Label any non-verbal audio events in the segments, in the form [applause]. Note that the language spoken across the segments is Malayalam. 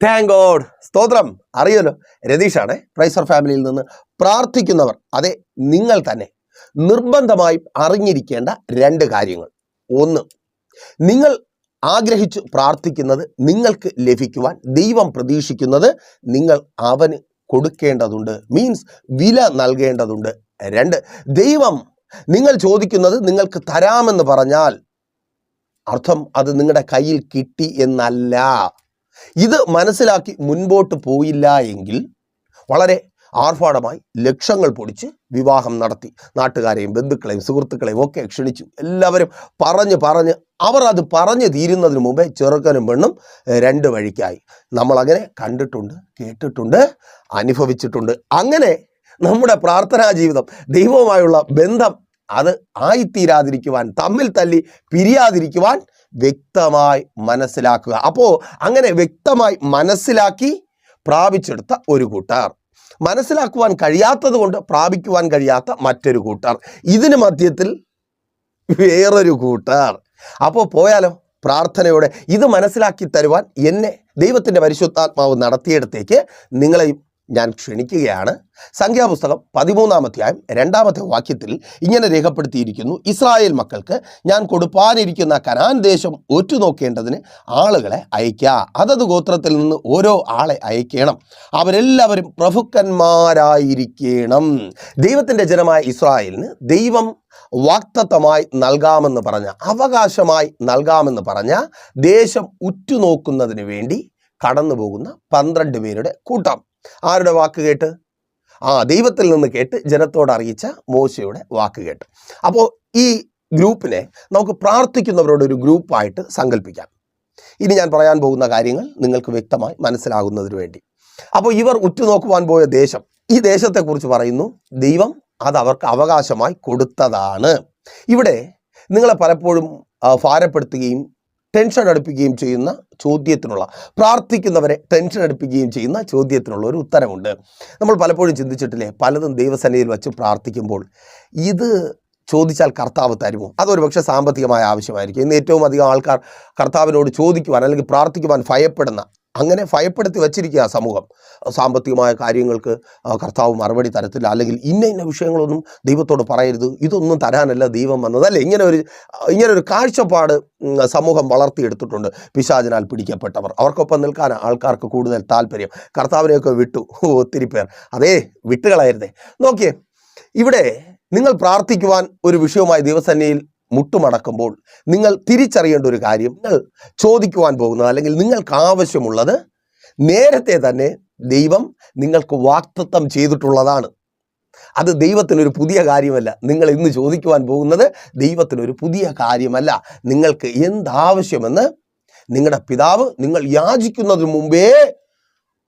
താങ്ക് ഗോഡ് സ്തോത്രം. അറിയാലോ രതീഷാണ് പ്രൈസർ ഫാമിലിയിൽ നിന്ന് പ്രാർത്ഥിക്കുന്നവർ അതെ നിങ്ങൾ തന്നെ നിർബന്ധമായും അറിഞ്ഞിരിക്കേണ്ട രണ്ട് കാര്യങ്ങൾ. ഒന്ന് നിങ്ങൾ ആഗ്രഹിച്ച് പ്രാർത്ഥിക്കുന്നത് നിങ്ങൾക്ക് ലഭിക്കുവാൻ ദൈവം പ്രതീക്ഷിക്കുന്നത് നിങ്ങൾ അവന് കൊടുക്കേണ്ടതുണ്ട്. മീൻസ് വില നൽകേണ്ടതുണ്ട്. രണ്ട് ദൈവം നിങ്ങൾ ചോദിക്കുന്നത് നിങ്ങൾക്ക് തരാമെന്ന് പറഞ്ഞാൽ അർത്ഥം അത് നിങ്ങളുടെ കയ്യിൽ കിട്ടി എന്നല്ല. ഇത് മനസ്സിലാക്കി മുൻപോട്ട് പോയില്ല എങ്കിൽ വളരെ ആർഭാടമായി ലക്ഷങ്ങൾ പൊടിച്ച് വിവാഹം നടത്തി. നാട്ടുകാരെയും ബന്ധുക്കളെയും സുഹൃത്തുക്കളെയും ഒക്കെ ക്ഷണിച്ചു. എല്ലാവരും പറഞ്ഞ് പറഞ്ഞ് അവർ അത് പറഞ്ഞു തീരുന്നതിന് മുമ്പേ ചെറുക്കനും പെണ്ണും രണ്ട് വഴിക്കായി. നമ്മളങ്ങനെ കണ്ടിട്ടുണ്ട് കേട്ടിട്ടുണ്ട് അനുഭവിച്ചിട്ടുണ്ട്. അങ്ങനെ നമ്മുടെ പ്രാർത്ഥനാ ജീവിതം ദൈവവുമായുള്ള ബന്ധം അത് ആയിത്തീരാതിരിക്കുവാൻ തമ്മിൽ തല്ലി പിരിയാതിരിക്കുവാൻ വ്യക്തമായി മനസ്സിലാക്കുക. അപ്പോൾ അങ്ങനെ വ്യക്തമായി മനസ്സിലാക്കി പ്രാപിച്ചെടുത്ത ഒരു കൂട്ടർ. മനസ്സിലാക്കുവാൻ കഴിയാത്തത് കൊണ്ട് പ്രാപിക്കുവാൻ കഴിയാത്ത മറ്റൊരു കൂട്ടർ. ഇതിന് മധ്യത്തിൽ വേറൊരു കൂട്ടർ. അപ്പോൾ പോയാലോ? പ്രാർത്ഥനയോടെ ഇത് മനസ്സിലാക്കി തരുവാൻ എന്നെ ദൈവത്തിന്റെ പരിശുദ്ധാത്മാവ് നടത്തിയിടത്തേക്ക് നിങ്ങളെയും ഞാൻ ക്ഷണിക്കുകയാണ്. സംഖ്യാപുസ്തകം പതിമൂന്നാം അധ്യായം രണ്ടാമത്തെ വാക്യത്തിൽ ഇങ്ങനെ രേഖപ്പെടുത്തിയിരിക്കുന്നു. ഇസ്രായേൽ മക്കൾക്ക് ഞാൻ കൊടുപ്പാനിരിക്കുന്ന കനാൻ ദേശം ഒറ്റുനോക്കേണ്ടതിന് ആളുകളെ അയക്കുക അതത് ഗോത്രത്തിൽ നിന്ന് ഓരോ ആളെ അയക്കണം അവരെല്ലാവരും പ്രഭുക്കന്മാരായിരിക്കണം. ദൈവത്തിന്റെ ജനമായ ഇസ്രായേലിന് ദൈവം വാക്തത്വമായി നൽകാമെന്ന് പറഞ്ഞ അവകാശമായി നൽകാമെന്ന് പറഞ്ഞ ദേശം ഉറ്റുനോക്കുന്നതിന് വേണ്ടി കടന്നു പോകുന്ന പന്ത്രണ്ട് പേരുടെ കൂട്ടം. ആരുടെ വാക്ക് കേട്ട്? ആ ദൈവത്തിൽ നിന്ന് കേട്ട് ജനത്തോട് അറിയിച്ച മോശയുടെ വാക്ക് കേട്ട്. അപ്പോൾ ഈ ഗ്രൂപ്പിനെ നമുക്ക് പ്രാർത്ഥിക്കുന്നവരോട് ഒരു ഗ്രൂപ്പായിട്ട് സങ്കല്പിക്കാം ഇനി ഞാൻ പറയാൻ പോകുന്ന കാര്യങ്ങൾ നിങ്ങൾക്ക് വ്യക്തമായി മനസ്സിലാകുന്നതിന് വേണ്ടി. അപ്പോൾ ഇവർ ഉറ്റുനോക്കുവാൻ പോയ ദേശം ഈ ദേശത്തെക്കുറിച്ച് പറയുന്നു ദൈവം അത് അവർക്ക് അവകാശമായി കൊടുത്തതാണ്. ഇവിടെ നിങ്ങളെ പലപ്പോഴും ഭാരപ്പെടുത്തുകയും ടെൻഷൻ അടുപ്പിക്കുകയും ചെയ്യുന്ന ചോദ്യത്തിനുള്ള പ്രാർത്ഥിക്കുന്നവരെ ടെൻഷൻ അടുപ്പിക്കുകയും ചെയ്യുന്ന ചോദ്യത്തിനുള്ള ഒരു ഉത്തരമുണ്ട്. നമ്മൾ പലപ്പോഴും ചിന്തിച്ചിട്ടില്ലേ പലതും ദൈവസന്നിധിയിൽ വച്ച് പ്രാർത്ഥിക്കുമ്പോൾ ഇത് ചോദിച്ചാൽ കർത്താവ് തരുമോ? അതൊരു പക്ഷേ സാമ്പത്തികമായ ആവശ്യമായിരിക്കും. ഇന്ന് ഏറ്റവും അധികം ആൾക്കാർ കർത്താവിനോട് ചോദിക്കുവാൻ അല്ലെങ്കിൽ പ്രാർത്ഥിക്കുവാൻ ഭയപ്പെടുന്ന അങ്ങനെ ഭയപ്പെടുത്തി വച്ചിരിക്കുക സമൂഹം. സാമ്പത്തികമായ കാര്യങ്ങൾക്ക് കർത്താവ് മറുപടി തരത്തില്ല. അല്ലെങ്കിൽ ഇന്ന ഇന്ന വിഷയങ്ങളൊന്നും ദൈവത്തോട് പറയരുത്. ഇതൊന്നും തരാനല്ല ദൈവം വന്നത്. അല്ലേ? ഇങ്ങനെ ഒരു ഇങ്ങനെ ഒരു കാഴ്ചപ്പാട് സമൂഹം വളർത്തിയെടുത്തിട്ടുണ്ട്. പിശാചിനാൽ പിടിക്കപ്പെട്ടവർ. അവർക്കൊപ്പം നിൽക്കാൻ ആൾക്കാർക്ക് കൂടുതൽ താല്പര്യം. കർത്താവിനെയൊക്കെ വിട്ടു. ഒത്തിരി പേർ. അതേ വിട്ടുകളായിരുന്നേ നോക്കിയേ ഇവിടെ നിങ്ങൾ പ്രാർത്ഥിക്കുവാൻ ഒരു വിഷയവുമായി ദൈവസന്നിധിയിൽ മുട്ടുമടക്കുമ്പോൾ നിങ്ങൾ തിരിച്ചറിയേണ്ട ഒരു കാര്യം നിങ്ങൾ ചോദിക്കുവാൻ പോകുന്നത് അല്ലെങ്കിൽ നിങ്ങൾക്ക് ആവശ്യമുള്ളത് നേരത്തെ തന്നെ ദൈവം നിങ്ങൾക്ക് വാക്തത്വം ചെയ്തിട്ടുള്ളതാണ്. അത് ദൈവത്തിനൊരു പുതിയ കാര്യമല്ല. നിങ്ങൾ ഇന്ന് ചോദിക്കുവാൻ പോകുന്നത് ദൈവത്തിനൊരു പുതിയ കാര്യമല്ല. നിങ്ങൾക്ക് എന്താവശ്യമെന്ന് നിങ്ങളുടെ പിതാവ് നിങ്ങൾ യാചിക്കുന്നതിന് മുമ്പേ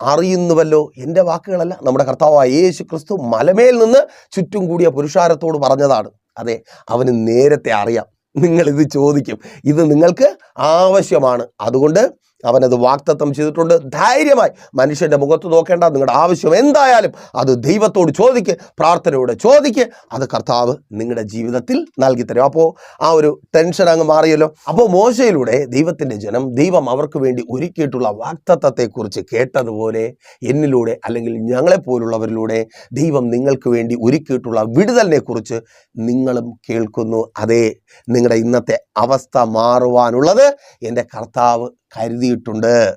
അറിയുന്നുവല്ലോ. എന്റെ വാക്കുകളല്ല. നമ്മുടെ കർത്താവായ യേശു ക്രിസ്തു മലമേൽ നിന്ന് ചുറ്റും കൂടിയ പുരുഷാരത്തോട് പറഞ്ഞതാണ്. അതെ അവന് നേരത്തെ അറിയാം. നിങ്ങൾ ഇത് ചോദിക്കും. ഇത് നിങ്ങൾക്ക് ആവശ്യമാണ്. അതുകൊണ്ട് അവനത് വാക്തത്വം ചെയ്തിട്ടുണ്ട്. ധൈര്യമായി മനുഷ്യന്റെ മുഖത്ത് നോക്കേണ്ട നിങ്ങളുടെ ആവശ്യം എന്തായാലും അത് ദൈവത്തോട് ചോദിക്ക് പ്രാർത്ഥനയോടെ ചോദിക്ക്. അത് കർത്താവ് നിങ്ങളുടെ ജീവിതത്തിൽ നൽകി തരും. അപ്പോൾ ആ ഒരു ടെൻഷൻ അങ്ങ് മാറിയല്ലോ. അപ്പോൾ മോശയിലൂടെ ദൈവത്തിന്റെ ജനം ദൈവം അവർക്ക് വേണ്ടി ഒരുക്കിയിട്ടുള്ള വാക്തത്വത്തെക്കുറിച്ച് കേട്ടതുപോലെ എന്നിലൂടെ അല്ലെങ്കിൽ ഞങ്ങളെപ്പോലുള്ളവരിലൂടെ ദൈവം നിങ്ങൾക്ക് വേണ്ടി ഒരുക്കിയിട്ടുള്ള വിടുതലിനെക്കുറിച്ച് നിങ്ങളും കേൾക്കുന്നു. അതേ നിങ്ങളുടെ ഇന്നത്തെ അവസ്ഥ മാറുവാനുള്ളത് എന്റെ കർത്താവ് കരുതിയിട്ടുണ്ട്.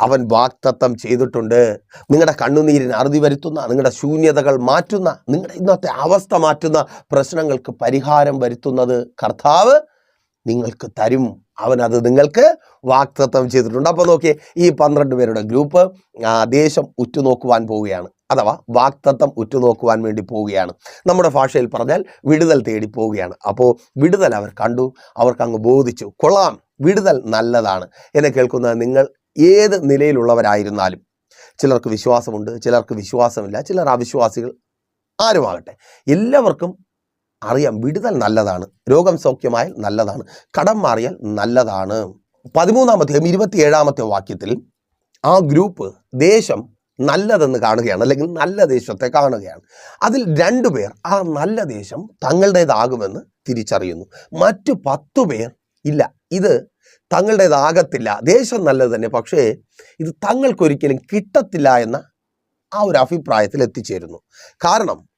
അവൻ വാക്തത്വം ചെയ്തിട്ടുണ്ട്. നിങ്ങളുടെ കണ്ണുനീരിന് അറുതി വരുത്തുന്ന നിങ്ങളുടെ ശൂന്യതകൾ മാറ്റുന്ന നിങ്ങളുടെ ഇന്നത്തെ അവസ്ഥ മാറ്റുന്ന പ്രശ്നങ്ങൾക്ക് പരിഹാരം വരുത്തുന്നത് കർത്താവ് നിങ്ങൾക്ക് തരും. അവനത് നിങ്ങൾക്ക് വാക്തത്വം ചെയ്തിട്ടുണ്ട്. അപ്പോൾ നോക്കിയേ ഈ പന്ത്രണ്ട് പേരുടെ ഗ്രൂപ്പ് ദേശം ഉറ്റുനോക്കുവാൻ പോവുകയാണ്. അഥവാ വാക്തത്വം ഉറ്റുനോക്കുവാൻ വേണ്ടി പോവുകയാണ്. നമ്മുടെ ഭാഷയിൽ പറഞ്ഞാൽ വിടുതൽ തേടി പോവുകയാണ്. അപ്പോൾ വിടുതൽ അവർ കണ്ടു അവർക്ക് അങ്ങ് ബോധിച്ചു. കൊള്ളാം. വിടുതൽ നല്ലതാണ്. എന്നെ കേൾക്കുന്ന നിങ്ങൾ ഏത് നിലയിലുള്ളവരായിരുന്നാലും. ചിലർക്ക് വിശ്വാസമുണ്ട് ചിലർക്ക് വിശ്വാസമില്ല ചിലർ അവിശ്വാസികൾ ആരുമാകട്ടെ. എല്ലാവർക്കും അറിയാം വിടുതൽ നല്ലതാണ് രോഗം സൗഖ്യമായാൽ നല്ലതാണ് കടം മാറിയാൽ നല്ലതാണ്. പതിമൂന്നാമത്തെ ഇരുപത്തിയേഴാമത്തെ വാക്യത്തിൽ ആ ഗ്രൂപ്പ് ദേശം നല്ലതെന്ന് കാണുകയാണ് അല്ലെങ്കിൽ നല്ല ദേശത്തെ കാണുകയാണ്. അതിൽ രണ്ടു പേർ ആ നല്ല ദേശം തങ്ങളുടേതാകുമെന്ന് തിരിച്ചറിയുന്നു. മറ്റു പത്തു പേർ ഇല്ല. ഇത് തങ്ങളുടേതാകത്തില്ല. ദേശം നല്ലത് തന്നെ. പക്ഷേ ഇത് തങ്ങൾക്കൊരിക്കലും കിട്ടത്തില്ല എന്ന ആ ഒരു അഭിപ്രായത്തിൽ എത്തിച്ചേരുന്നു. കാരണം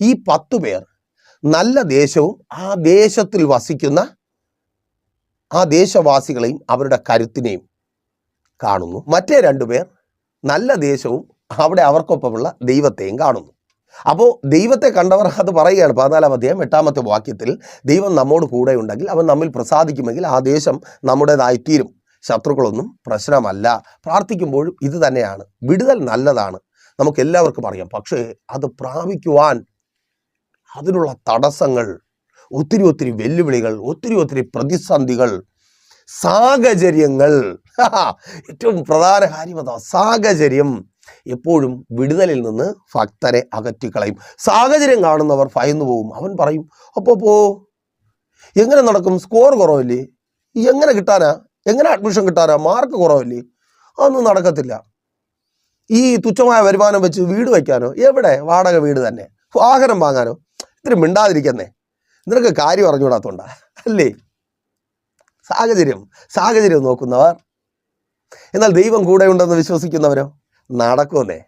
ഈ പത്തു പേർ നല്ല ദേശവും ആ ദേശത്തിൽ വസിക്കുന്ന ആ ദേശവാസികളെയും അവരുടെ കരുത്തിനെയും കാണുന്നു. മറ്റേ രണ്ടുപേർ നല്ല ദേശവും അവിടെ അവർക്കൊപ്പമുള്ള ദൈവത്തെയും കാണുന്നു. അപ്പോൾ ദൈവത്തെ കണ്ടവർ അത് പറയുകയാണ് പതിനാലാം അധ്യായം എട്ടാമത്തെ വാക്യത്തിൽ ദൈവം നമ്മോട് കൂടെ ഉണ്ടെങ്കിൽ അവൻ നമ്മിൽ പ്രസാദിക്കുമെങ്കിൽ ആ ദേശം നമ്മുടേതായിത്തീരും ശത്രുക്കളൊന്നും പ്രശ്നമല്ല. പ്രാർത്ഥിക്കുമ്പോഴും ഇത് തന്നെയാണ്. വിടുതൽ നല്ലതാണ്. നമുക്ക് എല്ലാവർക്കും അറിയാം. പക്ഷേ അത് പ്രാപിക്കുവാൻ അതിനുള്ള തടസ്സങ്ങൾ ഒത്തിരി ഒത്തിരി വെല്ലുവിളികൾ ഒത്തിരി ഒത്തിരി പ്രതിസന്ധികൾ സാഹചര്യങ്ങൾ. [laughs] ഏറ്റവും പ്രധാന കാര്യം അതാ. സാഹചര്യം. എപ്പോഴും വിടുതലിൽ നിന്ന് ഭക്തരെ അകറ്റിക്കളയും. സാഹചര്യം കാണുന്നവർ ഭയന്നു പോകും അവൻ പറയും അപ്പോ പോ എങ്ങനെ നടക്കും? സ്കോർ കുറവല്ലേ? എങ്ങനെ കിട്ടാനാ? എങ്ങനെ അഡ്മിഷൻ കിട്ടാനാ? മാർക്ക് കുറവല്ലേ? അതൊന്നും നടക്കത്തില്ല. ഈ തുച്ഛമായ വരുമാനം വെച്ച് വീട് വയ്ക്കാനോ? എവിടെ? വാടക വീട് തന്നെ. വാഹനം വാങ്ങാനോ? ഇത്തിരി മിണ്ടാതിരിക്കുന്നേ. നിനക്ക് കാര്യം അറിഞ്ഞുകൂടാത്തോണ്ടാ? അല്ലേ? സാഹചര്യം സാഹചര്യം നോക്കുന്നവർ. എന്നാൽ ദൈവം കൂടെ ഉണ്ടെന്ന് വിശ്വസിക്കുന്നവരോ? നടക്കുമെന്നേ.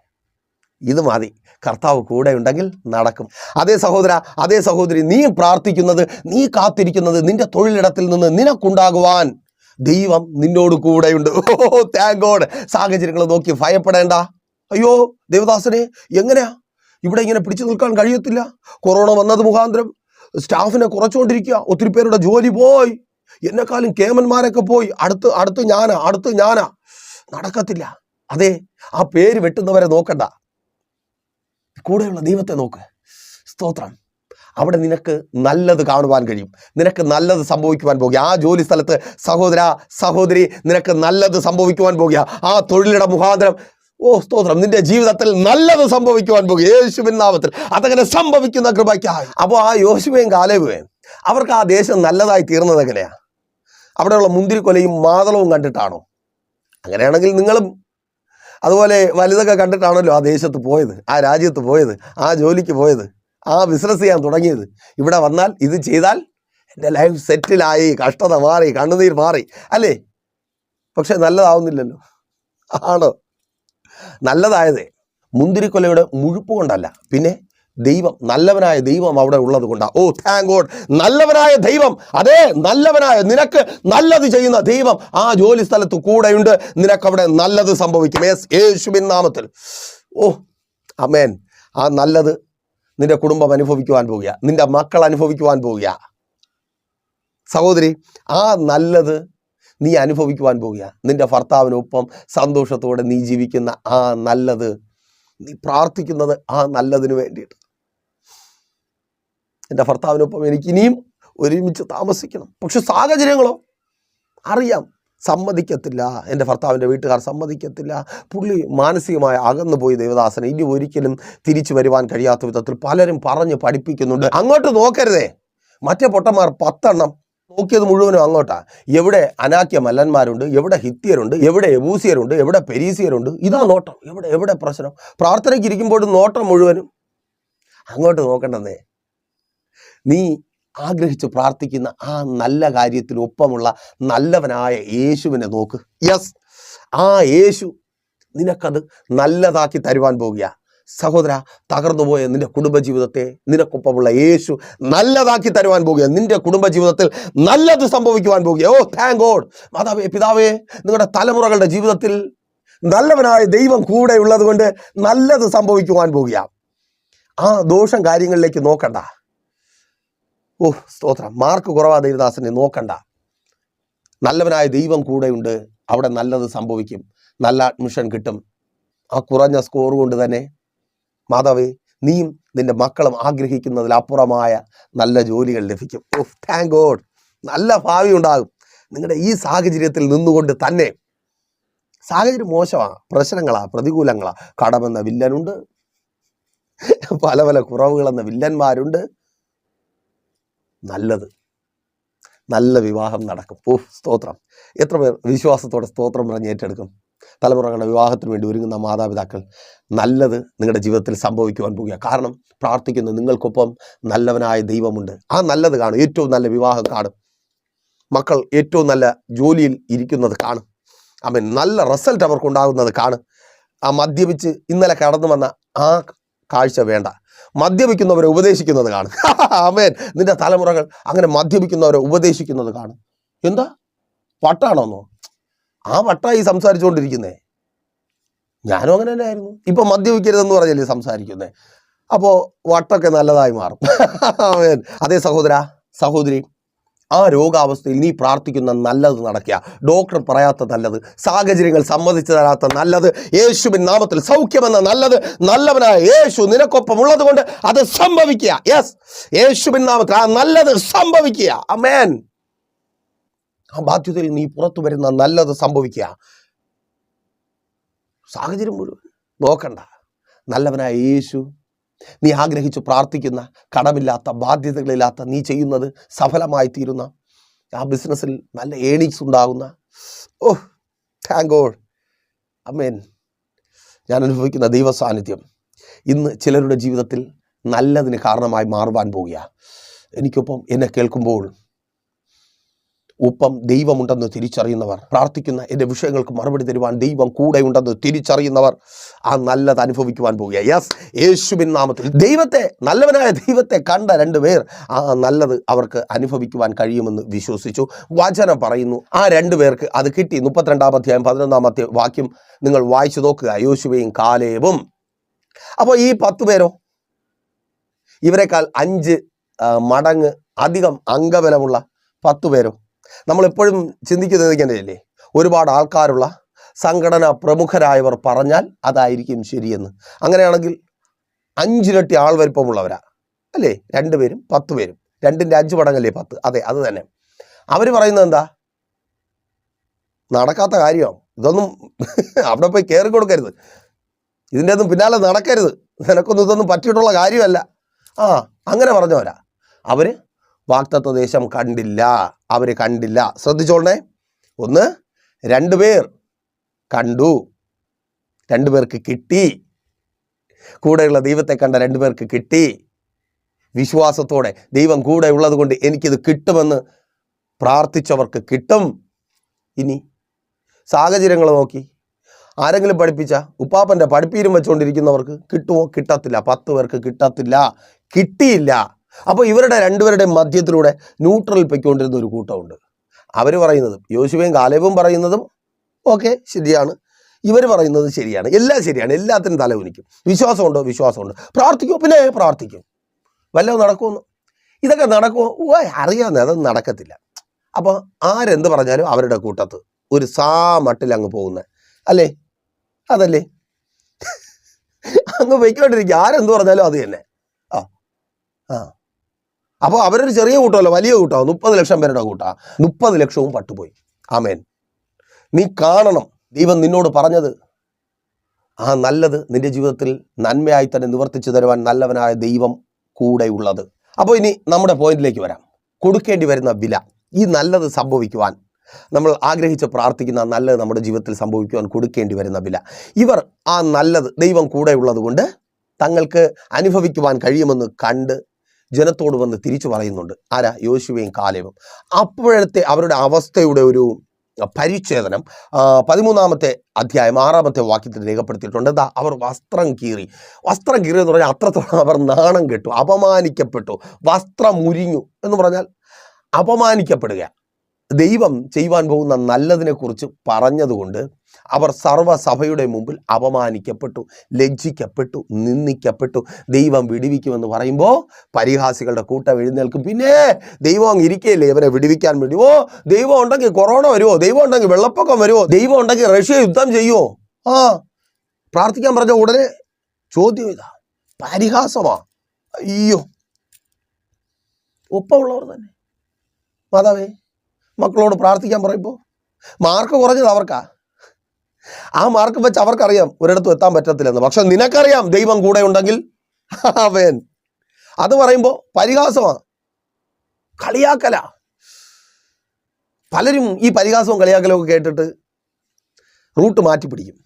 ഇത് മതി. കർത്താവ് കൂടെ ഉണ്ടെങ്കിൽ നടക്കും. അതേ സഹോദര അതേ സഹോദരി നീ പ്രാർത്ഥിക്കുന്നത് നീ കാത്തിരിക്കുന്നത് നിന്റെ തൊഴിലിടത്തിൽ നിന്ന് നിനക്കുണ്ടാകുവാൻ ദൈവം നിന്നോട് കൂടെയുണ്ട്. [laughs] ഓ താങ്ക് ഗോഡ് സാഹചര്യങ്ങൾ നോക്കി ഭയപ്പെടേണ്ട. അയ്യോ ദേവദാസനെ എങ്ങനെയാ? ഇവിടെ ഇങ്ങനെ പിടിച്ചു നിൽക്കാൻ കഴിയത്തില്ല. കൊറോണ വന്നത് മുഖാന്തരം. സ്റ്റാഫിനെ കുറച്ചുകൊണ്ടിരിക്കുക. ഒത്തിരി പേരുടെ ജോലി പോയി. എന്നെക്കാളും കേമന്മാരൊക്കെ പോയി. അടുത്ത് അടുത്ത് ഞാനാ അടുത്ത് ഞാനാ. നടക്കത്തില്ല. അതെ ആ പേര് വെട്ടുന്നവരെ നോക്കണ്ട. കൂടെയുള്ള ദൈവത്തെ നോക്ക്. സ്തോത്രം. അവിടെ നിനക്ക് നല്ലത് കാണുവാൻ കഴിയും. നിനക്ക് നല്ലത് സംഭവിക്കുവാൻ പോകുക. ആ ജോലി സ്ഥലത്ത് സഹോദര സഹോദരി നിനക്ക് നല്ലത് സംഭവിക്കുവാൻ പോകുക. ആ തൊഴിലിട മുഖാന്തരം ഓ സ്തോത്രം. നിന്റെ ജീവിതത്തിൽ നല്ലത് സംഭവിക്കുവാൻ പോകുക. യേശുവിൻ നാമത്തിൽ. അതങ്ങനെ സംഭവിക്കുന്ന കൃപയ്ക്കായി. അപ്പോൾ ആ യോശുവയും കാലേബുവേയും അവർക്ക് ആ ദേശം നല്ലതായി തീർന്നത് എങ്ങനെയാ? അവിടെയുള്ള മുന്തിരിക്കൊലയും മാതളവും കണ്ടിട്ടാണോ? അങ്ങനെയാണെങ്കിൽ നിങ്ങളും അതുപോലെ വലുതൊക്കെ കണ്ടിട്ടാണല്ലോ ആ ദേശത്ത് പോയത് ആ രാജ്യത്ത് പോയത് ആ ജോലിക്ക് പോയത് ആ ബിസിനസ് ചെയ്യാൻ തുടങ്ങിയത്. ഇവിടെ വന്നാൽ ഇത് ചെയ്താൽ എന്റെ ലൈഫ് സെറ്റിലായി കഷ്ടത മാറി കണ്ണുനീർ മാറി അല്ലേ? പക്ഷെ നല്ലതാവുന്നില്ലല്ലോ. ആണോ? നല്ലതായതേ മുന്തിരിക്കൊലയുടെ മുഴുപ്പ് കൊണ്ടല്ല. പിന്നെ ദൈവം നല്ലവനായ ദൈവം അവിടെ ഉള്ളത് കൊണ്ടാണ് ഓ താങ്ക് ഗോഡ് നല്ലവനായ ദൈവം. അതെ നല്ലവനായ നിനക്ക് നല്ലത് ചെയ്യുന്ന ദൈവം ആ ജോലി സ്ഥലത്ത് കൂടെയുണ്ട്. നിനക്ക് അവിടെ നല്ലത് സംഭവിക്കും. യേസ് യേശുവിൻ നാമത്തിൽ. ഓ അമേൻ ആ നല്ലത് നിന്റെ കുടുംബം അനുഭവിക്കുവാൻ പോവുക നിന്റെ മക്കൾ അനുഭവിക്കുവാൻ പോവുക സഹോദരി ആ നല്ലത് നീ അനുഭവിക്കുവാൻ പോവുക നിന്റെ ഭർത്താവിനൊപ്പം സന്തോഷത്തോടെ നീ ജീവിക്കുന്ന ആ നല്ലത് നീ പ്രാർത്ഥിക്കുന്നത് ആ നല്ലതിന് വേണ്ടിയിട്ട്. എന്റെ ഭർത്താവിനൊപ്പം എനിക്ക് ഇനിയും ഒരുമിച്ച് താമസിക്കണം. പക്ഷെ സാഹചര്യങ്ങളോ? അറിയാം. സമ്മതിക്കത്തില്ല. എന്റെ ഭർത്താവിന്റെ വീട്ടുകാർ സമ്മതിക്കത്തില്ല. പുള്ളി മാനസികമായി അകന്നു പോയി ദേവദാസനെ. ഇനി ഒരിക്കലും തിരിച്ചു വരുവാൻ കഴിയാത്ത വിധത്തിൽ പലരും പറഞ്ഞ് പഠിപ്പിക്കുന്നുണ്ട്. അങ്ങോട്ട് നോക്കരുതേ. മറ്റേ പൊട്ടന്മാർ പത്തെണ്ണം നോക്കിയത് മുഴുവനും അങ്ങോട്ടാ. എവിടെ അനാക്യ മല്ലന്മാരുണ്ട് എവിടെ ഹിത്യരുണ്ട് എവിടെ എബൂസിയരുണ്ട് എവിടെ പെരീസിയരുണ്ട് ഇതാ നോട്ടം. എവിടെ എവിടെ പ്രശ്നം? പ്രാർത്ഥനയ്ക്ക് ഇരിക്കുമ്പോഴും നോട്ടം മുഴുവനും അങ്ങോട്ട് നോക്കണ്ടെന്നേ. നീ ആഗ്രഹിച്ച് പ്രാർത്ഥിക്കുന്ന ആ നല്ല കാര്യത്തിൽ ഒപ്പമുള്ള നല്ലവനായ യേശുവിനെ നോക്ക്. യെസ് ആ യേശു നിനക്കത് നല്ലതാക്കി തരുവാൻ പോകുക സഹോദര തകർന്നുപോയ നിന്റെ കുടുംബജീവിതത്തെ നിനക്കൊപ്പമുള്ള യേശു നല്ലതാക്കി തരുവാൻ പോകുക നിന്റെ കുടുംബജീവിതത്തിൽ നല്ലത് സംഭവിക്കുവാൻ പോകുക ഓ താങ്ക് ഗോഡ് മാതാവേ പിതാവേ നിങ്ങളുടെ തലമുറകളുടെ ജീവിതത്തിൽ നല്ലവനായ ദൈവം കൂടെ ഉള്ളത് കൊണ്ട് നല്ലത് സംഭവിക്കുവാൻ പോകുക ആ ദോഷം കാര്യങ്ങളിലേക്ക് നോക്കണ്ട. ഓ സ്തോത്രം. മാർക്ക് കുറവാ ദേവദാസനെ നോക്കണ്ട. നല്ലവനായ ദൈവം കൂടെയുണ്ട്. അവിടെ നല്ലത് സംഭവിക്കും. നല്ല അഡ്മിഷൻ കിട്ടും. ആ കുറഞ്ഞ സ്കോർ കൊണ്ട് തന്നെ മാതാവേ നീയും നിന്റെ മക്കളും ആഗ്രഹിക്കുന്നതിലപ്പുറമായ നല്ല ജോലികൾ ലഭിക്കും. ഓ താങ്ക് ഗോഡ് നല്ല ഭാവി ഉണ്ടാകും. നിങ്ങളുടെ ഈ സാഹചര്യത്തിൽ നിന്നുകൊണ്ട് തന്നെ സാഹചര്യം മോശമാണ് പ്രശ്നങ്ങളാ പ്രതികൂലങ്ങളാ. കടമെന്ന വില്ലനുണ്ട്. പല പല കുറവുകളെന്ന വില്ലന്മാരുണ്ട്. നല്ലത്. നല്ല വിവാഹം നടക്കും. ഓ സ്തോത്രം. എത്ര പേർ വിശ്വാസത്തോടെ സ്തോത്രം പറഞ്ഞ് ഏറ്റെടുക്കും? തലമുറകളുടെ വിവാഹത്തിന് വേണ്ടി ഒരുങ്ങുന്ന മാതാപിതാക്കൾ നല്ലത് നിങ്ങളുടെ ജീവിതത്തിൽ സംഭവിക്കുവാൻ പോകുക കാരണം പ്രാർത്ഥിക്കുന്ന നിങ്ങൾക്കൊപ്പം നല്ലവനായ ദൈവമുണ്ട്. ആ നല്ലത് കാണും. ഏറ്റവും നല്ല വിവാഹം കാണും. മക്കൾ ഏറ്റവും നല്ല ജോലിയിൽ ഇരിക്കുന്നത് കാണും. അവൻ നല്ല റിസൾട്ട് അവർക്കുണ്ടാകുന്നത് കാണും. ആ മദ്യപിച്ച് ഇന്നലെ കടന്നു വന്ന ആ കാഴ്ച വേണ്ട. മദ്യപിക്കുന്നവരെ ഉപദേശിക്കുന്നത് കാണും. [laughs] ആമേൻ. നിന്റെ തലമുറകൾ അങ്ങനെ മദ്യപിക്കുന്നവരെ ഉപദേശിക്കുന്നത് കാണും. എന്താ? വട്ടാണോന്നോ ആ വട്ടായി സംസാരിച്ചുകൊണ്ടിരിക്കുന്നേ. ഞാനും അങ്ങനെ തന്നെ ആയിരുന്നു ഇപ്പൊ മദ്യപിക്കരുതെന്ന് പറഞ്ഞല്ലേ സംസാരിക്കുന്നേ. അപ്പോ വട്ടൊക്കെ നല്ലതായി മാറും. [laughs] അതേ സഹോദര സഹോദരി ആ രോഗാവസ്ഥയിൽ നീ പ്രാർത്ഥിക്കുന്ന നല്ലത് നടക്കുക. ഡോക്ടർ പറയാത്ത നല്ലത് സാഹചര്യങ്ങൾ സമ്മതിച്ചു തരാത്ത നല്ലത് യേശുവിൻ നാമത്തിൽ സൗഖ്യമെന്ന നല്ലത് നല്ലവനായ യേശു നിനക്കൊപ്പം ഉള്ളത് കൊണ്ട് അത് സംഭവിക്കുക. യെസ് യേശുവിൻ നാമത്തിൽ ആ നല്ലത് സംഭവിക്കുക. അമേൻ ആ ബാധ്യതയിൽ നീ പുറത്തു വരുന്ന നല്ലത് സംഭവിക്കുക. സാഹചര്യം മുഴുവൻ നോക്കണ്ട. നല്ലവനായ യേശു നീ ആഗ്രഹിച്ചു പ്രാർത്ഥിക്കുന്ന കടമില്ലാത്ത ബാധ്യതകളില്ലാത്ത നീ ചെയ്യുന്നത് സഫലമായി തീരുന്ന ആ ബിസിനസ്സിൽ നല്ല ഏണിങ്സ് ഉണ്ടാകുന്ന. ഓ താങ്ക് ഗോഡ് അമ്മേൻ ഞാൻ അനുഭവിക്കുന്ന ദൈവ സാന്നിധ്യം ഇന്ന് ചിലരുടെ ജീവിതത്തിൽ നല്ലതിന് കാരണമായി മാറുവാൻ പോവുക എനിക്കൊപ്പം എന്നെ കേൾക്കുമ്പോൾ ഒപ്പം ദൈവമുണ്ടെന്ന് തിരിച്ചറിയുന്നവർ പ്രാർത്ഥിക്കുന്ന എന്റെ വിഷയങ്ങൾക്ക് മറുപടി തരുവാൻ ദൈവം കൂടെ ഉണ്ടെന്ന് തിരിച്ചറിയുന്നവർ ആ നല്ലത് അനുഭവിക്കുവാൻ പോവുക യെസ് യേശുബിൻ നാമത്തിൽ. ദൈവത്തെ നല്ലവനായ ദൈവത്തെ കണ്ട രണ്ടുപേർ ആ നല്ലത് അവർക്ക് അനുഭവിക്കുവാൻ കഴിയുമെന്ന് വിശ്വസിച്ചു. വചനം പറയുന്നു ആ രണ്ടു പേർക്ക് അത് കിട്ടി. മുപ്പത്തിരണ്ടാം അധ്യായം പതിനൊന്നാമത്തെ വാക്യം നിങ്ങൾ വായിച്ചു നോക്കുക. യോശുവയും കാലേവും അപ്പോൾ ഈ പത്ത് പേരോ? ഇവരെക്കാൾ അഞ്ച് മടങ്ങ് അധികം അംഗബലമുള്ള പത്ത് പേരോ? നമ്മളെപ്പോഴും ചിന്തിക്കുന്നത് ഇങ്ങനെയല്ലേ? ഒരുപാട് ആൾക്കാരുള്ള സംഘടനാ പ്രമുഖരായവർ പറഞ്ഞാൽ അതായിരിക്കും ശരിയെന്ന്. അങ്ങനെയാണെങ്കിൽ അഞ്ചിരട്ടി ആൾ വലിപ്പമുള്ളവരാ. അല്ലേ? രണ്ടുപേരും പത്ത് പേരും. രണ്ടിന്റെ അഞ്ച് മടങ്ങല്ലേ പത്ത്? അതെ അത് തന്നെ. അവർ പറയുന്നത് എന്താ? നടക്കാത്ത കാര്യമാണ് ഇതൊന്നും [laughs] അവിടെ പോയി കയറി കൊടുക്കരുത്. ഇതിന്റെ ഒന്നും പിന്നാലെ നടക്കരുത്. നിനക്കൊന്നും ഇതൊന്നും പറ്റിയിട്ടുള്ള കാര്യമല്ല. ആ അങ്ങനെ പറഞ്ഞവരാ. അവർ വാക്തത്വ ദേശം കണ്ടില്ല. അവർ കണ്ടില്ല. ശ്രദ്ധിച്ചോളണേ. ഒന്ന് രണ്ടു പേർ കണ്ടു. രണ്ടു പേർക്ക് കിട്ടി. കൂടെയുള്ള ദൈവത്തെ കണ്ട രണ്ടു പേർക്ക് കിട്ടി. വിശ്വാസത്തോടെ ദൈവം കൂടെ ഉള്ളത് കൊണ്ട് എനിക്കിത് കിട്ടുമെന്ന് പ്രാർത്ഥിച്ചവർക്ക് കിട്ടും. ഇനി സാഹചര്യങ്ങൾ നോക്കി. ആരെങ്കിലും പഠിപ്പിച്ച ഉപ്പാപ്പന്റെ പഠിപ്പീരും വെച്ചുകൊണ്ടിരിക്കുന്നവർക്ക് കിട്ടുമോ കിട്ടത്തില്ല. പത്ത് പേർക്ക് കിട്ടത്തില്ല. കിട്ടിയില്ല. അപ്പോൾ ഇവരുടെ രണ്ടുപേരുടെ മധ്യത്തിലൂടെ ന്യൂട്രൽ പൊയ്ക്കൊണ്ടിരുന്ന ഒരു കൂട്ടമുണ്ട്. അവർ പറയുന്നതും യോശുവയും കാലേവും പറയുന്നതും ഓക്കെ ശരിയാണ്. ഇവർ പറയുന്നത് ശരിയാണ്. എല്ലാം ശരിയാണ്. എല്ലാത്തിനും തലകുനിക്കും വിശ്വാസമുണ്ടോ? വിശ്വാസമുണ്ട്. പ്രാർത്ഥിക്കും. പിന്നെ പ്രാർത്ഥിക്കും. വല്ലതും നടക്കുമെന്ന്. ഇതൊക്കെ നടക്കുമോ? ഓ അറിയാവുന്ന. അതൊന്നും നടക്കത്തില്ല. അപ്പോൾ ആരെന്ത് പറഞ്ഞാലും അവരുടെ കൂട്ടത്ത് ഒരു സാ മട്ടിൽ അങ്ങ് പോകുന്നത് അല്ലേ? അതല്ലേ? അങ്ങ് പൊയ്ക്കൊണ്ടിരിക്കുക. ആരെന്ത് പറഞ്ഞാലും അത് തന്നെ. ആ ആ. അപ്പോൾ അവരൊരു ചെറിയ കൂട്ടമല്ല വലിയ കൂട്ടമാണ് മുപ്പത് ലക്ഷം പേരുടെ കൂട്ടാ. മുപ്പത് ലക്ഷവും പട്ടുപോയി. ആമേൻ. നീ കാണണം. ദൈവം നിന്നോട് പറഞ്ഞത് ആ നല്ലത് നിന്റെ ജീവിതത്തിൽ നന്മയായി തന്നെ നിവർത്തിച്ചു തരുവാൻ നല്ലവനായ ദൈവം കൂടെയുള്ളത്. അപ്പോൾ ഇനി നമ്മുടെ പോയിന്റിലേക്ക് വരാം. കൊടുക്കേണ്ടി വരുന്ന വില ഈ നല്ലത് സംഭവിക്കുവാൻ. നമ്മൾ ആഗ്രഹിച്ച് പ്രാർത്ഥിക്കുന്ന ആ നല്ലത് നമ്മുടെ ജീവിതത്തിൽ സംഭവിക്കുവാൻ കൊടുക്കേണ്ടി വരുന്ന വില. ഇവർ ആ നല്ലത് ദൈവം കൂടെയുള്ളത് കൊണ്ട് തങ്ങൾക്ക് അനുഭവിക്കുവാൻ കഴിയുമെന്ന് കണ്ട് ജനത്തോട് വന്ന് തിരിച്ചു പറയുന്നുണ്ട്. ആരാ? യോശുവയും കാലേവും അപ്പോഴത്തെ അവരുടെ അവസ്ഥയുടെ ഒരു പരിച്ഛേദനം പതിമൂന്നാമത്തെ അധ്യായം ആറാമത്തെ വാക്യത്തിൽ രേഖപ്പെടുത്തിയിട്ടുണ്ട്. എന്താ അവർ വസ്ത്രം കീറി. വസ്ത്രം കീറി എന്ന് പറഞ്ഞാൽ അത്രത്തോളം അവർ നാണം കെട്ടു അപമാനിക്കപ്പെട്ടു വസ്ത്രം ഉരിഞ്ഞു എന്ന് പറഞ്ഞാൽ അപമാനിക്കപ്പെടുക ദൈവം ചെയ്യുവാൻ പോകുന്ന നല്ലതിനെക്കുറിച്ച് പറഞ്ഞതുകൊണ്ട് അവർ സർവസഭയുടെ മുമ്പിൽ അപമാനിക്കപ്പെട്ടു ലജ്ജിക്കപ്പെട്ടു നിന്ദിക്കപ്പെട്ടു. ദൈവം വിടിവിക്കുമെന്ന് പറയുമ്പോൾ പരിഹാസികളുടെ കൂട്ടം എഴുന്നേൽക്കും. പിന്നെ ദൈവം അങ്ങ് ഇരിക്കുകയല്ലേ ഇവരെ വിടുവിക്കാൻ വേണ്ടി? ഓ ദൈവം ഉണ്ടെങ്കിൽ കൊറോണ വരുമോ ദൈവം ഉണ്ടെങ്കിൽ വെള്ളപ്പൊക്കം വരുമോ ദൈവം ഉണ്ടെങ്കിൽ റഷ്യ യുദ്ധം ചെയ്യുമോ ആ പ്രാർത്ഥിക്കാൻ പറഞ്ഞ ഉടനെ ചോദ്യം ഇതാ. പരിഹാസമാ. അയ്യോ. ഒപ്പമുള്ളവർ തന്നെ. മാതാവേ മക്കളോട് പ്രാർത്ഥിക്കാൻ പറയുമ്പോൾ മാർക്ക് കുറഞ്ഞത് അവർക്കാ. ആ മാർക്ക് വെച്ച് അവർക്കറിയാം ഒരിടത്തും എത്താൻ പറ്റത്തില്ലെന്ന്. പക്ഷെ നിനക്കറിയാം ദൈവം കൂടെ ഉണ്ടെങ്കിൽ? [laughs] അവൻ. അത് പറയുമ്പോൾ പരിഹാസമാണ് കളിയാക്കല. പലരും ഈ പരിഹാസവും കളിയാക്കലൊക്കെ കേട്ടിട്ട് റൂട്ട് മാറ്റി പിടിക്കും.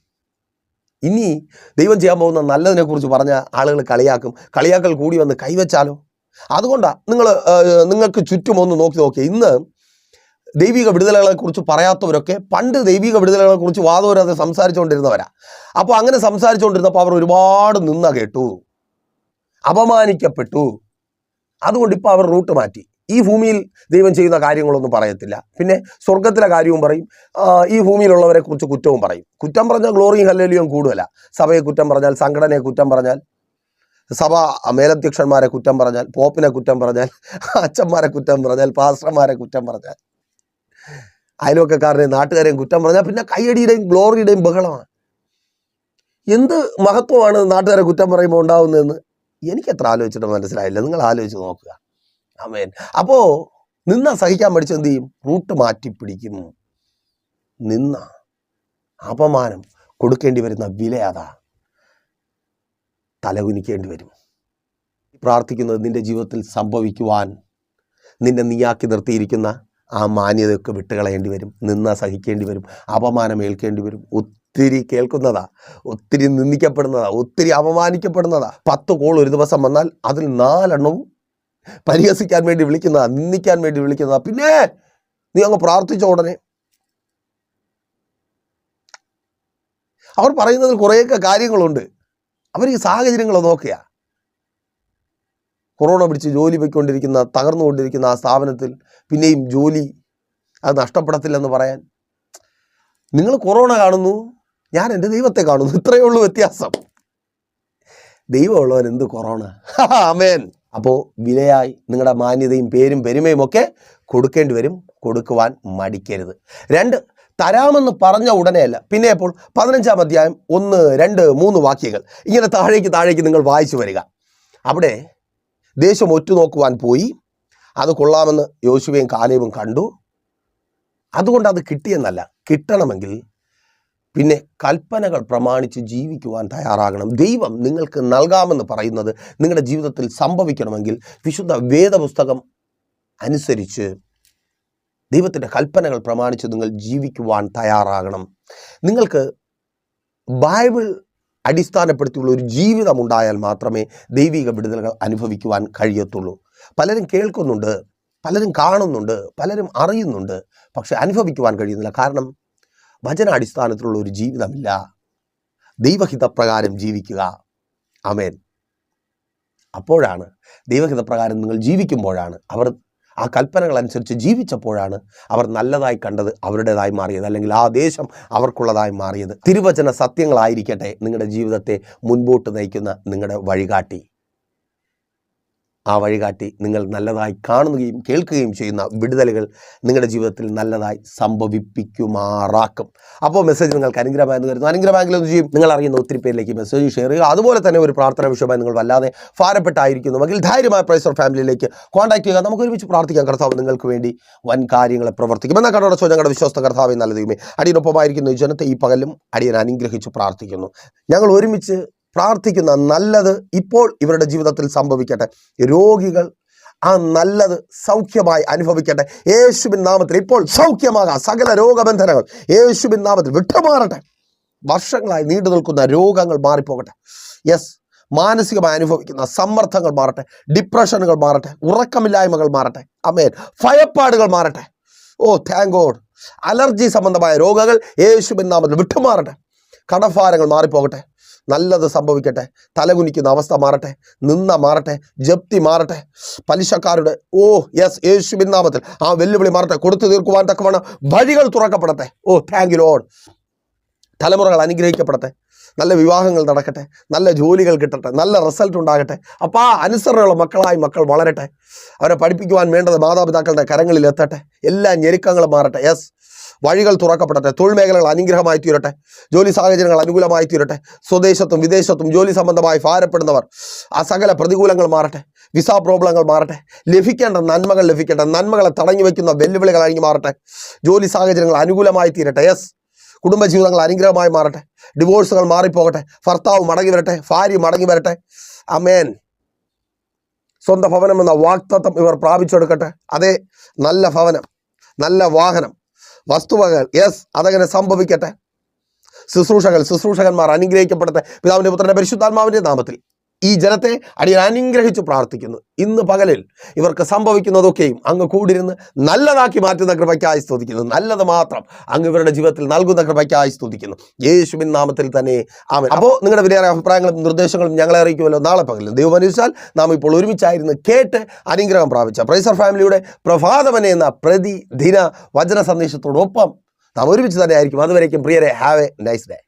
ഇനി ദൈവം ചെയ്യാൻ പോകുന്ന നല്ലതിനെക്കുറിച്ച് പറഞ്ഞ ആളുകൾ കളിയാക്കും. കളിയാക്കൽ കൂടി വന്ന് കൈവച്ചാലോ? അതുകൊണ്ടാണ് നിങ്ങൾ നിങ്ങൾക്ക് ചുറ്റും ഒന്ന് നോക്കി നോക്കിയേ. ഇന്ന് ദൈവിക വിടുതലുകളെക്കുറിച്ച് പറയാത്തവരൊക്കെ പണ്ട് ദൈവിക വിടുതലുകളെക്കുറിച്ച് വാദവരാതെ സംസാരിച്ചുകൊണ്ടിരുന്നവരാ. അപ്പോൾ അങ്ങനെ സംസാരിച്ചുകൊണ്ടിരുന്നപ്പോൾ അവർ ഒരുപാട് നിന്ന കേട്ടു. അപമാനിക്കപ്പെട്ടു. അതുകൊണ്ട് ഇപ്പോൾ അവർ റൂട്ട് മാറ്റി. ഈ ഭൂമിയിൽ ദൈവം ചെയ്യുന്ന കാര്യങ്ങളൊന്നും പറയത്തില്ല. പിന്നെ സ്വർഗത്തിലെ കാര്യവും പറയും. ഈ ഭൂമിയിലുള്ളവരെ കുറിച്ച് കുറ്റവും പറയും. കുറ്റം പറഞ്ഞാൽ ഗ്ലോറിയും ഹല്ലേലിയും കൂടുതല സഭയെ കുറ്റം പറഞ്ഞാൽ സംഘടനയെ കുറ്റം പറഞ്ഞാൽ സഭ മേലധ്യക്ഷന്മാരെ കുറ്റം പറഞ്ഞാൽ പോപ്പിനെ കുറ്റം പറഞ്ഞാൽ അച്ഛന്മാരെ കുറ്റം പറഞ്ഞാൽ പാസ്റ്റർമാരെ കുറ്റം പറഞ്ഞാൽ അയൽവക്കക്കാരനെയും നാട്ടുകാരെയും കുറ്റം പറഞ്ഞാൽ പിന്നെ കയ്യടിയുടെയും ഗ്ലോറിയുടെയും ബഹളമാണ്. എന്ത് മഹത്വമാണ് നാട്ടുകാരെ കുറ്റം പറയുമ്പോൾ ഉണ്ടാവുന്നതെന്ന്? എത്ര ആലോചിച്ചിട്ട് മനസ്സിലായില്ല. നിങ്ങൾ ആലോചിച്ച് നോക്കുക. ആമേൻ. അപ്പോ നിന്ന സഹിക്കാൻ പഠിച്ചു എന്ത് ചെയ്യും? റൂട്ട് മാറ്റി പിടിക്കും. നിന്ന അപമാനം കൊടുക്കേണ്ടി വരുന്ന വില അതാ. തലകുനിക്കേണ്ടി വരും. പ്രാർത്ഥിക്കുന്നത് നിന്റെ ജീവിതത്തിൽ സംഭവിക്കുവാൻ നിന്നെ നീയാക്കി നിർത്തിയിരിക്കുന്ന ആ മാന്യതയൊക്കെ വിട്ടുകളയേണ്ടി വരും നിന്ന സഹിക്കേണ്ടി വരും അപമാനം ഏൽക്കേണ്ടി വരും. ഒത്തിരി കേൾക്കുന്നതാ ഒത്തിരി നിന്ദിക്കപ്പെടുന്നതാ ഒത്തിരി അപമാനിക്കപ്പെടുന്നതാ. പത്ത് കോൾ ഒരു ദിവസം വന്നാൽ അതിൽ നാലെണ്ണവും പരിഹസിക്കാൻ വേണ്ടി വിളിക്കുന്നതാ നിന്ദിക്കാൻ വേണ്ടി വിളിക്കുന്നതാ. പിന്നെ നീ അങ്ങ് പ്രാർത്ഥിച്ച ഉടനെ അവർ പറയുന്നതിൽ കുറേയൊക്കെ കാര്യങ്ങളുണ്ട്. അവർ ഈ സാഹചര്യങ്ങൾ നോക്കുക കൊറോണ പിടിച്ച് ജോലി പോയിക്കൊണ്ടിരിക്കുന്ന തകർന്നുകൊണ്ടിരിക്കുന്ന ആ സ്ഥാപനത്തിൽ പിന്നെയും ജോലി അത് നഷ്ടപ്പെടത്തില്ലെന്ന് പറയാൻ. നിങ്ങൾ കൊറോണ കാണുന്നു ഞാൻ എന്റെ ദൈവത്തെ കാണുന്നു. ഇത്രയേ ഉള്ളൂ വ്യത്യാസം. ദൈവമുള്ളവൻ എന്ത് കൊറോണ? [laughs] അമേൻ അപ്പോൾ വിലയായി നിങ്ങളുടെ മാന്യതയും പേരും പെരുമയും ഒക്കെ കൊടുക്കേണ്ടി വരും. കൊടുക്കുവാൻ മടിക്കരുത്. രണ്ട് തരാമെന്ന് പറഞ്ഞ ഉടനെയല്ല പിന്നെ അപ്പോൾ പതിനഞ്ചാം അധ്യായം ഒന്ന് രണ്ട് മൂന്ന് വാക്യങ്ങൾ. ഇങ്ങനെ താഴേക്ക് താഴേക്ക് നിങ്ങൾ വായിച്ചു വരിക. അവിടെ ദേശം ഒറ്റുനോക്കുവാൻ പോയി. അത് കൊള്ളാമെന്ന് യോശുവയും കാലേവും കണ്ടു. അതുകൊണ്ട് അത് കിട്ടിയെന്നല്ല കിട്ടണമെങ്കിൽ പിന്നെ കൽപ്പനകൾ പ്രമാണിച്ച് ജീവിക്കുവാൻ തയ്യാറാകണം. ദൈവം നിങ്ങൾക്ക് നൽകാമെന്ന് പറയുന്നത് നിങ്ങളുടെ ജീവിതത്തിൽ സംഭവിക്കണമെങ്കിൽ വിശുദ്ധ വേദപുസ്തകം അനുസരിച്ച് ദൈവത്തിന്റെ കൽപ്പനകൾ പ്രമാണിച്ച് നിങ്ങൾ ജീവിക്കുവാൻ തയ്യാറാകണം. നിങ്ങൾക്ക് ബൈബിൾ അടിസ്ഥാനപ്പെടുത്തിയുള്ള ഒരു ജീവിതം ഉണ്ടായാൽ മാത്രമേ ദൈവിക വിടുതലുകൾ അനുഭവിക്കുവാൻ കഴിയത്തുള്ളൂ. പലരും കേൾക്കുന്നുണ്ട് പലരും കാണുന്നുണ്ട് പലരും അറിയുന്നുണ്ട് പക്ഷെ അനുഭവിക്കുവാൻ കഴിയുന്നില്ല. കാരണം വചനാടിസ്ഥാനത്തിലുള്ള ഒരു ജീവിതമില്ല. ദൈവഹിതപ്രകാരം ജീവിക്കുക. അമേൻ അപ്പോഴാണ് ദൈവഹിതപ്രകാരം നിങ്ങൾ ജീവിക്കുമ്പോഴാണ് അവർ ആ കൽപ്പനകൾ അനുസരിച്ച് ജീവിച്ചപ്പോഴാണ് അവർ നല്ലതായി കണ്ടത് അവരുടേതായി മാറിയത് അല്ലെങ്കിൽ ആ ദേശം അവർക്കുള്ളതായി മാറിയത്. തിരുവചന സത്യങ്ങളായിരിക്കട്ടെ നിങ്ങളുടെ ജീവിതത്തെ മുൻപോട്ട് നയിക്കുന്ന നിങ്ങളുടെ വഴികാട്ടി. ആ വഴികാട്ടി നിങ്ങൾ നല്ലതായി കാണുകയും കേൾക്കുകയും ചെയ്യുന്ന വിടുതലുകൾ നിങ്ങളുടെ ജീവിതത്തിൽ നല്ലതായി സംഭവിപ്പിക്കുമാറാക്കും. അപ്പോൾ മെസ്സേജ് നിങ്ങൾക്ക് അനുഗ്രഹമായി എന്ന് കരുതുന്നു. അനുഗ്രഹമെങ്കിൽ എന്ത് ചെയ്യും? നിങ്ങൾ അറിയുന്ന ഒത്തിരി പേരിലേക്ക് മെസ്സേജ് ഷെയർ ചെയ്യുക. അതുപോലെ തന്നെ ഒരു പ്രാർത്ഥന വിഷയമായി നിങ്ങൾ വല്ലാതെ ഭാരപ്പെട്ടായിരിക്കുന്നുവെങ്കിൽ ധൈര്യമായ പ്രൈസർ ഫാമിലിയിലേക്ക് കോൺടാക്ട് ചെയ്യുക. നമുക്ക് ഒരുമിച്ച് പ്രാർത്ഥിക്കാം. കർത്താവ് നിങ്ങൾക്ക് വേണ്ടി വൻ കാര്യങ്ങളെ പ്രവർത്തിക്കും. എന്നാൽ കടോടച്ചോ ഞങ്ങളുടെ വിശ്വസ്ത കർത്താവ് നല്ല ദൈവമേ. അടിയനൊപ്പമായിരിക്കുന്ന ഈ ജനത്തെ ഈ പകലും അടിയൻ അനുഗ്രഹിച്ച് പ്രാർത്ഥിക്കുന്നു. ഞങ്ങൾ ഒരുമിച്ച് പ്രാർത്ഥിക്കുന്ന നല്ലത് ഇപ്പോൾ ഇവരുടെ ജീവിതത്തിൽ സംഭവിക്കട്ടെ. രോഗികൾ ആ നല്ലത് സൗഖ്യമായി അനുഭവിക്കട്ടെ. യേശുബിൻ നാമത്തിൽ ഇപ്പോൾ സൗഖ്യമാകാം. സകല രോഗബന്ധനങ്ങൾ യേശുബിൻ നാമത്തിൽ വിട്ടുമാറട്ടെ. വർഷങ്ങളായി നീണ്ടു നിൽക്കുന്ന രോഗങ്ങൾ മാറിപ്പോകട്ടെ. യെസ് മാനസികമായി അനുഭവിക്കുന്ന സമ്മർദ്ദങ്ങൾ മാറട്ടെ. ഡിപ്രഷനുകൾ മാറട്ടെ. ഉറക്കമില്ലായ്മകൾ മാറട്ടെ. അമേൻ ഭയപ്പാടുകൾ മാറട്ടെ. ഓ താങ്ക് ഗോഡ് അലർജി സംബന്ധമായ രോഗങ്ങൾ യേശുബിൻ നാമത്തിൽ വിട്ടുമാറട്ടെ. കടഭാരങ്ങൾ മാറിപ്പോകട്ടെ. നല്ലത് സംഭവിക്കട്ടെ. തലകുനിക്കുന്ന അവസ്ഥ മാറട്ടെ. നിന്ന മാറട്ടെ. ജപ്തി മാറട്ടെ. പലിശക്കാരുടെ ഓ യെസ് യേശു നാമത്തിൽ ആ വെല്ലുവിളി മാറട്ടെ. കൊടുത്തു തീർക്കുവാൻ തക്കവണ്ണം വഴികൾ തുറക്കപ്പെടട്ടെ. ഓ താങ്ക് യു ലോഡ് തലമുറകൾ അനുഗ്രഹിക്കപ്പെടട്ടെ. നല്ല വിവാഹങ്ങൾ നടക്കട്ടെ. നല്ല ജോലികൾ കിട്ടട്ടെ. നല്ല റിസൾട്ട് ഉണ്ടാകട്ടെ. അപ്പോൾ ആ അനുസരണമുള്ള മക്കളായി മക്കൾ വളരട്ടെ. അവരെ പഠിപ്പിക്കുവാൻ വേണ്ടത് മാതാപിതാക്കളുടെ കരങ്ങളിൽ എത്തട്ടെ എല്ലാ ഞെരുക്കങ്ങളും മാറട്ടെ. യെസ് വഴികൾ തുറക്കപ്പെടട്ടെ തൊഴിൽ മേഖലകൾ അനുഗ്രഹമായി തീരട്ടെ ജോലി സാഹചര്യങ്ങൾ അനുകൂലമായി തീരട്ടെ സ്വദേശത്തും വിദേശത്തും ജോലി സംബന്ധമായി ഭാരപ്പെടുന്നവർ ആ സകല പ്രതികൂലങ്ങൾ മാറട്ടെ വിസ പ്രോബ്ലങ്ങൾ മാറട്ടെ ലഭിക്കേണ്ട നന്മകൾ ലഭിക്കട്ടെ നന്മകളെ തടഞ്ഞു വയ്ക്കുന്ന വെല്ലുവിളികൾ അഴിഞ്ഞു മാറട്ടെ ജോലി സാഹചര്യങ്ങൾ അനുകൂലമായി തീരട്ടെ യെസ്. കുടുംബജീവിതങ്ങൾ അനുഗ്രഹമായി മാറട്ടെ ഡിവോഴ്സുകൾ മാറിപ്പോകട്ടെ ഭർത്താവ് മടങ്ങി വരട്ടെ ഭാര്യ മടങ്ങി വരട്ടെ അമേൻ. സ്വന്തം ഭവനം എന്ന വാക്തത്വം ഇവർ പ്രാപിച്ചെടുക്കട്ടെ അതേ നല്ല ഭവനം നല്ല വാഹനം വസ്തുവകൾ യെസ് അതങ്ങനെ സംഭവിക്കട്ടെ. ശുശ്രൂഷകൾ ശുശ്രൂഷകന്മാർ അനുഗ്രഹിക്കപ്പെടട്ടെ. പിതാവിന്റെ പുത്രന്റെ പരിശുദ്ധാത്മാവിന്റെ നാമത്തിൽ. ഈ ജനത്തെ അടിയൻ അനുഗ്രഹിച്ചു പ്രാർത്ഥിക്കുന്നു. ഇന്ന് പകലിൽ ഇവർക്ക് സംഭവിക്കുന്നതൊക്കെയും അങ്ങ് കൂടിരുന്ന് നല്ലതാക്കി മാറ്റുന്ന കൃപയ്ക്കായി സ്തുതിക്കുന്നു. നല്ലത് മാത്രം അങ്ങ് ഇവരുടെ ജീവിതത്തിൽ നൽകുന്ന കൃപയ്ക്കായി സ്തുതിക്കുന്നു. യേശുവിൻ നാമത്തിൽ തന്നെ ആമൻ. അപ്പോൾ നിങ്ങളുടെ വിലയേറെ അഭിപ്രായങ്ങളും നിർദ്ദേശങ്ങളും ഞങ്ങളെ അറിയിക്കുമല്ലോ നാളെ പകലിൽ. ദൈവം അനുസരിച്ചാൽ നാം ഇപ്പോൾ ഒരുമിച്ചായിരുന്നു കേട്ട് അനുഗ്രഹം പ്രാപിച്ച. പ്രൈസർ ഫാമിലിയുടെ പ്രഭാതമനെ എന്ന പ്രതിദിന വചന സന്ദേശത്തോടൊപ്പം നാം ഒരുമിച്ച് തന്നെ ആയിരിക്കും. അതുവരേക്കും പ്രിയരെ have a nice day